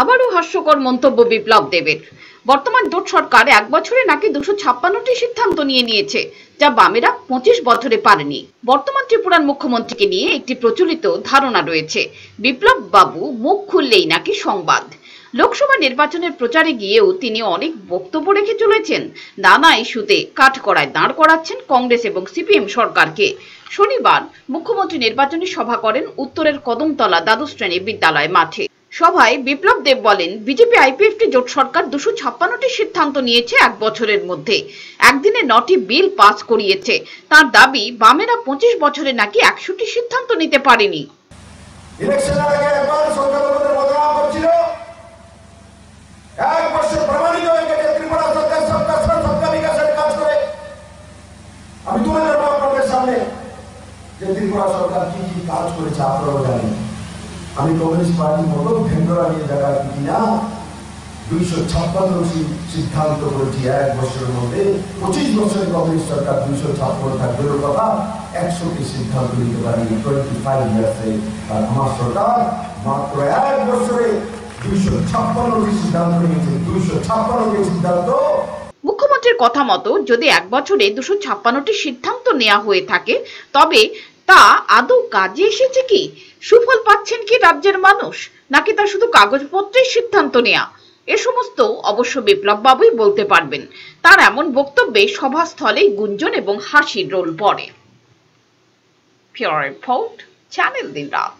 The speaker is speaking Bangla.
আবারও হাস্যকর মন্তব্য বিপ্লব দেবের। বর্তমান জোট সরকার এক বছরে নাকি দুশো ছাপ্পান্নটি সিদ্ধান্ত নিয়ে নিয়েছে, যা বামেরা পঁচিশ বছরে পারেনি। বর্তমান ত্রিপুরার মুখ্যমন্ত্রীকে নিয়ে একটি প্রচলিত ধারণা রয়েছে, বিপ্লব বাবু মুখ খুললেই নাকি সংবাদ। লোকসভা নির্বাচনের প্রচারে গিয়েও তিনি অনেক বক্তব্য রেখে চলেছেন, নানা ইস্যুতে কাঠকড়ায় দাঁড় করাচ্ছেন কংগ্রেস এবং সিপিএম সরকারকে। শনিবার মুখ্যমন্ত্রী নির্বাচনী সভা করেন উত্তরের কদমতলা দ্বাদশ শ্রেণি বিদ্যালয় মাঠে। সভায় বিপ্লব দেব বলেন, বিজেপি আইপিএফটি জোট সরকার দুশো ছাপ্পান্নটি সিদ্ধান্ত নিয়েছে এক বছরের মধ্যে। একদিনে নটি বিল পাস করিয়েছে। তার দাবি, বামেরা পঁচিশ বছরে নাকি একশোটি সিদ্ধান্ত নিতে পারেনি। আমি ধরবো আপনাদের সামনে যে ত্রিপুরা সরকার কি কি কাজ করেছে জানেন। আমি কমিউনিস্ট পার্টির মতো ভেন্ডরা নিয়ে জায়গায় কি না? দুইশো ছাপ্পান্ন সিদ্ধান্ত করেছি এক বছরের মধ্যে। পঁচিশ বছরের কমিউনিস্ট সরকার দুইশো ছাপ্পান্ন থাকবে কথা। একশোটি সিদ্ধান্ত নিতে পারিনি টোয়েন্টি ফাইভ ইয়ার্সে আর আমার সরকার মাত্র এক বছরে দুইশো ছাপ্পান্নটি সিদ্ধান্ত নিয়েছে। দুইশো ছাপ্পান্নটি সিদ্ধান্ত। মুখ্যমন্ত্রীর কথা মতো যদি এক বছরে দুশো ছাপ্পান্নটি সিদ্ধান্ত নেওয়া হয়ে থাকে, তবে তা আদৌ কাজে এসেছে কি? সুফল পাচ্ছেন কি রাজ্যের মানুষ? নাকি তা শুধু কাগজপত্রের সিদ্ধান্ত নেয়া? এ সমস্ত অবশ্য বিপ্লব বাবুই বলতে পারবেন। তার এমন বক্তব্যে সভাস্থলেই গুঞ্জন এবং হাসির রোল পড়ে। ফিওর রিপোর্ট চ্যানেল দিন রাত।